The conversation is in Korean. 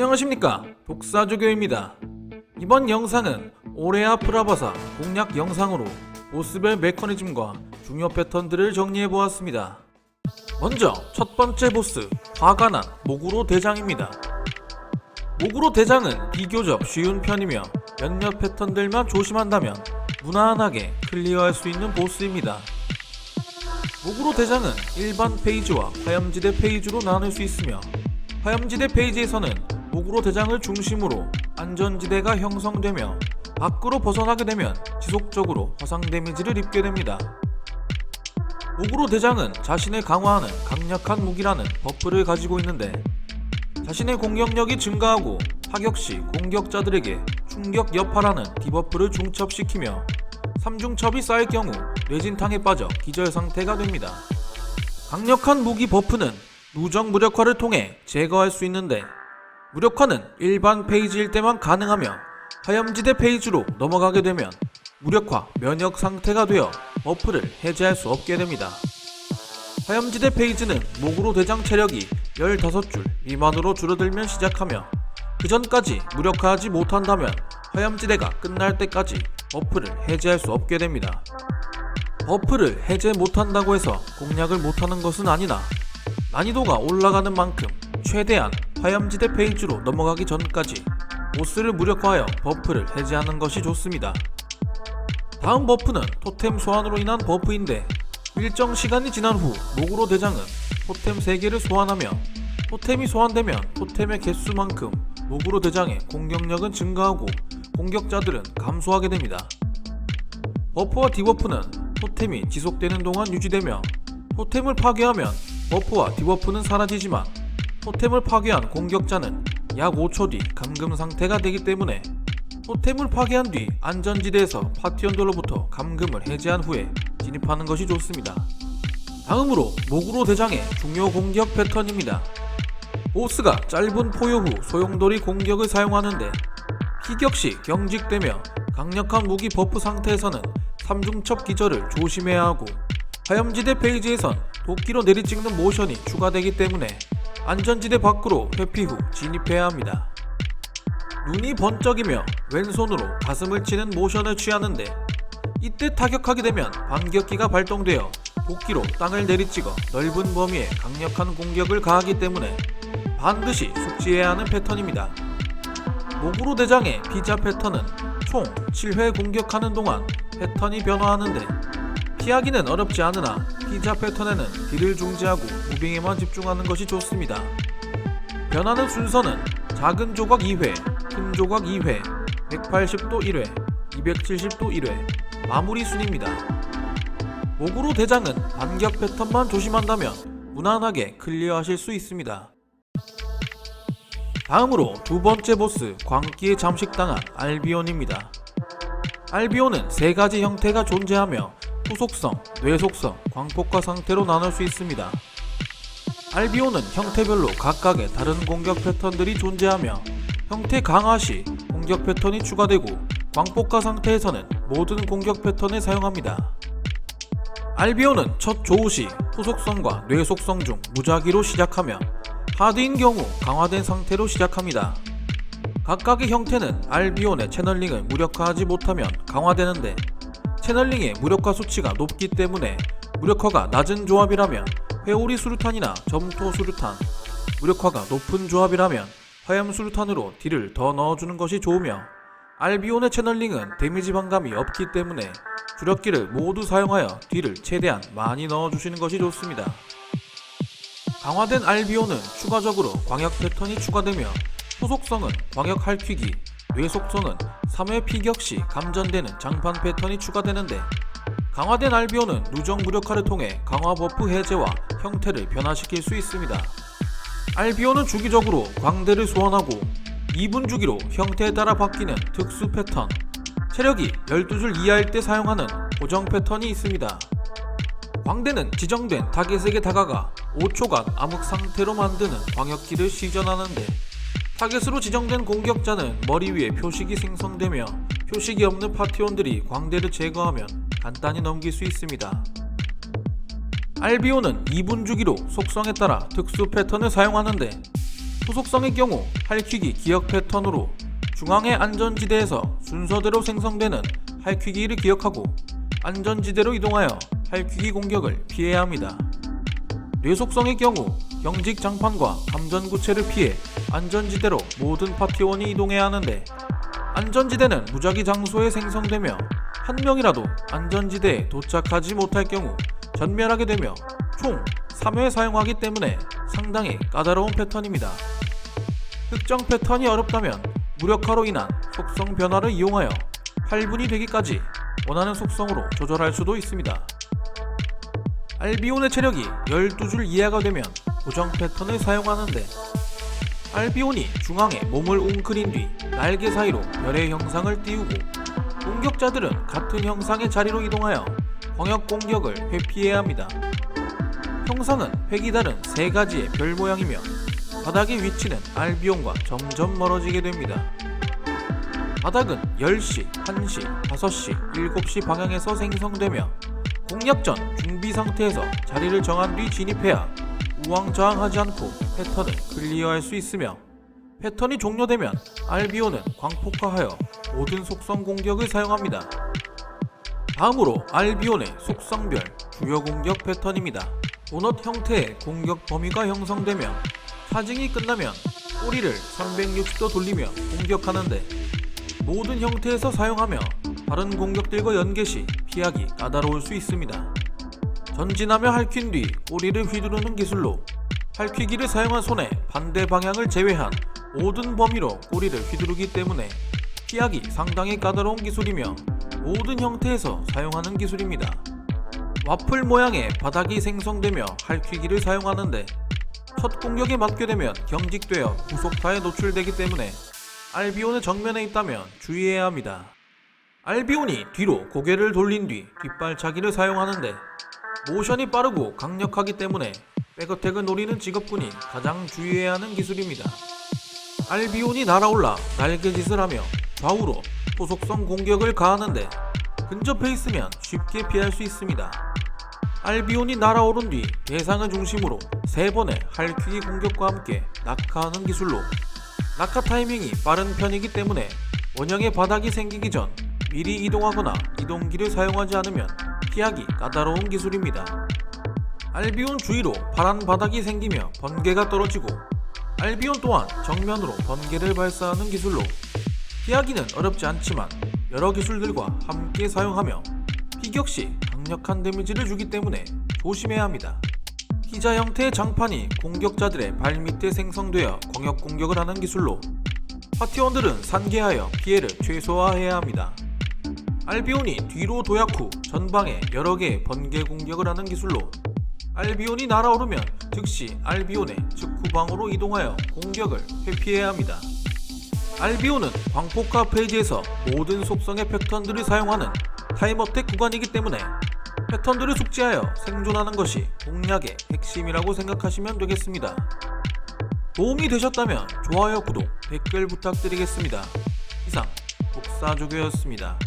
안녕하십니까? 독사조교입니다. 이번 영상은 오레아 프라바사 공략 영상으로 보스별 메커니즘과 중요 패턴들을 정리해보았습니다. 먼저 첫 번째 보스 화가 난 모구로 대장입니다. 모구로 대장은 비교적 쉬운 편이며 몇몇 패턴들만 조심한다면 무난하게 클리어할 수 있는 보스입니다. 모구로 대장은 일반 페이지와 화염지대 페이지로 나눌 수 있으며 화염지대 페이지에서는 모구로 대장을 중심으로 안전지대가 형성되며 밖으로 벗어나게 되면 지속적으로 화상 데미지를 입게 됩니다. 모구로 대장은 자신을 강화하는 강력한 무기라는 버프를 가지고 있는데 자신의 공격력이 증가하고 타격 시 공격자들에게 충격 여파라는 디버프를 중첩시키며 3중첩이 쌓일 경우 뇌진탕에 빠져 기절 상태가 됩니다. 강력한 무기 버프는 누적 무력화를 통해 제거할 수 있는데 무력화는 일반 페이지일 때만 가능하며 화염지대 페이지로 넘어가게 되면 무력화 면역 상태가 되어 버프를 해제할 수 없게 됩니다. 화염지대 페이지는 목으로 대장 체력이 15줄 미만으로 줄어들면 시작하며 그 전까지 무력화하지 못한다면 화염지대가 끝날 때까지 버프를 해제할 수 없게 됩니다. 버프를 해제 못한다고 해서 공략을 못하는 것은 아니나 난이도가 올라가는 만큼 최대한 화염지대 페이지로 넘어가기 전까지 보스를 무력화하여 버프를 해제하는 것이 좋습니다. 다음 버프는 토템 소환으로 인한 버프인데 일정 시간이 지난 후 목으로 대장은 토템 3개를 소환하며 토템이 소환되면 토템의 개수만큼 목으로 대장의 공격력은 증가하고 공격자들은 감소하게 됩니다. 버프와 디버프는 토템이 지속되는 동안 유지되며 토템을 파괴하면 버프와 디버프는 사라지지만 토템을 파괴한 공격자는 약 5초 뒤 감금 상태가 되기 때문에 토템을 파괴한 뒤 안전지대에서 파티원들로부터 감금을 해제한 후에 진입하는 것이 좋습니다. 다음으로 목으로 대장의 중요 공격 패턴입니다. 보스가 짧은 포효 후 소용돌이 공격을 사용하는데 피격 시 경직되며 강력한 무기 버프 상태에서는 3중첩 기절을 조심해야 하고 화염지대 페이지에선 도끼로 내리찍는 모션이 추가되기 때문에 안전지대 밖으로 회피 후 진입해야 합니다. 눈이 번쩍이며 왼손으로 가슴을 치는 모션을 취하는데 이때 타격하게 되면 반격기가 발동되어 도끼로 땅을 내리찍어 넓은 범위에 강력한 공격을 가하기 때문에 반드시 숙지해야 하는 패턴입니다. 목으로 대장의 피자 패턴은 총 7회 공격하는 동안 패턴이 변화하는데 피하기는 어렵지 않으나 피자 패턴에는 딜을 중지하고 무빙에만 집중하는 것이 좋습니다. 변하는 순서는 작은 조각 2회, 큰 조각 2회, 180도 1회, 270도 1회, 마무리 순입니다. 목으로 대장은 반격 패턴만 조심한다면 무난하게 클리어하실 수 있습니다. 다음으로 두 번째 보스 광기에 잠식당한 알비온입니다. 알비온은 세 가지 형태가 존재하며 후속성, 뇌속성, 광폭화 상태로 나눌 수 있습니다. 알비온은 형태별로 각각의 다른 공격 패턴들이 존재하며 형태 강화 시 공격 패턴이 추가되고 광폭화 상태에서는 모든 공격 패턴을 사용합니다. 알비온은 첫 조우 시 후속성과 뇌속성 중 무작위로 시작하며 하드인 경우 강화된 상태로 시작합니다. 각각의 형태는 알비온의 채널링을 무력화하지 못하면 강화되는데 채널링의 무력화 수치가 높기 때문에 무력화가 낮은 조합이라면 회오리 수류탄이나 점토 수류탄, 무력화가 높은 조합이라면 화염 수류탄으로 딜을 더 넣어주는 것이 좋으며 알비온의 채널링은 데미지 반감이 없기 때문에 주력기를 모두 사용하여 딜을 최대한 많이 넣어주시는 것이 좋습니다. 강화된 알비온은 추가적으로 광역 패턴이 추가되며 소속성은 광역 할퀴기, 뇌속성은 3회 피격 시 감전되는 장판 패턴이 추가되는데 강화된 알비온은 누적 무력화를 통해 강화 버프 해제와 형태를 변화시킬 수 있습니다. 알비온은 주기적으로 광대를 소환하고 2분 주기로 형태에 따라 바뀌는 특수 패턴, 체력이 12줄 이하일 때 사용하는 고정 패턴이 있습니다. 광대는 지정된 타겟에게 다가가 5초간 암흑 상태로 만드는 광역기를 시전하는데 타겟으로 지정된 공격자는 머리 위에 표식이 생성되며 표식이 없는 파티원들이 광대를 제거하면 간단히 넘길 수 있습니다. 알비오는 2분 주기로 속성에 따라 특수 패턴을 사용하는데 후속성의 경우 할퀴기 기억 패턴으로 중앙의 안전지대에서 순서대로 생성되는 할퀴기를 기억하고 안전지대로 이동하여 할퀴기 공격을 피해야 합니다. 뇌속성의 경우 경직 장판과 감전구체를 피해 안전지대로 모든 파티원이 이동해야 하는데 안전지대는 무작위 장소에 생성되며 한 명이라도 안전지대에 도착하지 못할 경우 전멸하게 되며 총 3회 사용하기 때문에 상당히 까다로운 패턴입니다. 특정 패턴이 어렵다면 무력화로 인한 속성 변화를 이용하여 8분이 되기까지 원하는 속성으로 조절할 수도 있습니다. 알비온의 체력이 12줄 이하가 되면 고정 패턴을 사용하는데 알비온이 중앙에 몸을 웅크린 뒤 날개 사이로 별의 형상을 띄우고 공격자들은 같은 형상의 자리로 이동하여 광역 공격을 회피해야 합니다. 형상은 획이 다른 세 가지의 별 모양이며 바닥의 위치는 알비온과 점점 멀어지게 됩니다. 바닥은 10시, 1시, 5시, 7시 방향에서 생성되며 공략 전 준비 상태에서 자리를 정한 뒤 진입해야 우왕좌왕하지 않고 패턴을 클리어할 수 있으며 패턴이 종료되면 알비온은 광폭화하여 모든 속성 공격을 사용합니다. 다음으로 알비온의 속성별 주요 공격 패턴입니다. 도넛 형태의 공격 범위가 형성되며 사징이 끝나면 꼬리를 360도 돌리며 공격하는데 모든 형태에서 사용하며 다른 공격들과 연계 시 피하기 까다로울 수 있습니다. 전진하며 할퀸 뒤 꼬리를 휘두르는 기술로 할퀴기를 사용한 손의 반대 방향을 제외한 모든 범위로 꼬리를 휘두르기 때문에 피하기 상당히 까다로운 기술이며 모든 형태에서 사용하는 기술입니다. 와플 모양의 바닥이 생성되며 할퀴기를 사용하는데 첫 공격에 맞게 되면 경직되어 구속타에 노출되기 때문에 알비온의 정면에 있다면 주의해야 합니다. 알비온이 뒤로 고개를 돌린 뒤 뒷발차기를 사용하는데 모션이 빠르고 강력하기 때문에 백어택을 노리는 직업군이 가장 주의해야 하는 기술입니다. 알비온이 날아올라 날개 짓을 하며 좌우로 소속성 공격을 가하는데 근접해 있으면 쉽게 피할 수 있습니다. 알비온이 날아오른 뒤 대상을 중심으로 세 번의 할퀴기 공격과 함께 낙하하는 기술로 낙하 타이밍이 빠른 편이기 때문에 원형의 바닥이 생기기 전 미리 이동하거나 이동기를 사용하지 않으면 피하기 까다로운 기술입니다. 알비온 주위로 파란 바닥이 생기며 번개가 떨어지고 알비온 또한 정면으로 번개를 발사하는 기술로 피하기는 어렵지 않지만 여러 기술들과 함께 사용하며 피격 시 강력한 데미지를 주기 때문에 조심해야 합니다. 피자 형태의 장판이 공격자들의 발밑에 생성되어 광역 공격을 하는 기술로 파티원들은 산계하여 피해를 최소화해야 합니다. 알비온이 뒤로 도약 후 전방에 여러 개의 번개 공격을 하는 기술로 알비온이 날아오르면 즉시 알비온의 직후방으로 이동하여 공격을 회피해야 합니다. 알비온은 광폭화 페이지에서 모든 속성의 패턴들을 사용하는 타임어택 구간이기 때문에 패턴들을 숙지하여 생존하는 것이 공략의 핵심이라고 생각하시면 되겠습니다. 도움이 되셨다면 좋아요, 구독, 댓글 부탁드리겠습니다. 이상 복사조교였습니다.